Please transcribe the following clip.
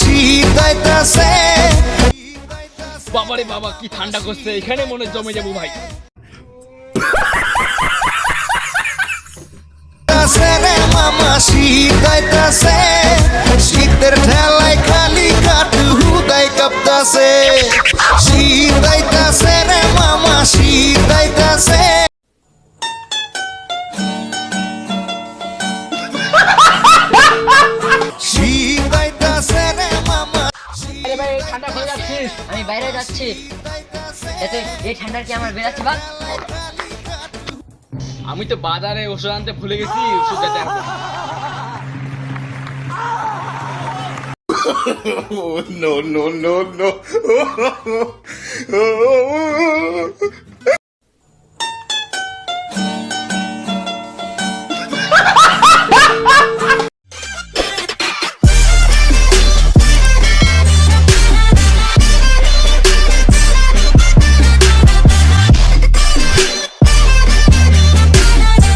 শীতাইতাছে বাবারে বাবা কি ঠান্ডা করছে। এখানে মনে জমে যাব ভাই। রে মামা শীতাইতাছে শীতের ঠেলায় খালি কাটু হুদাই কাঁপতাছে। ঠান্ডা হয়ে যাচ্ছিস আমি বাইরে যাচ্ছি এতে এই ঠান্ডার কি আমার বেরাচ্ছে বা আমি তো বাজারে ওষুধ আনতে ভুলে গেছি ওষুধ যেতে no, no, no, no.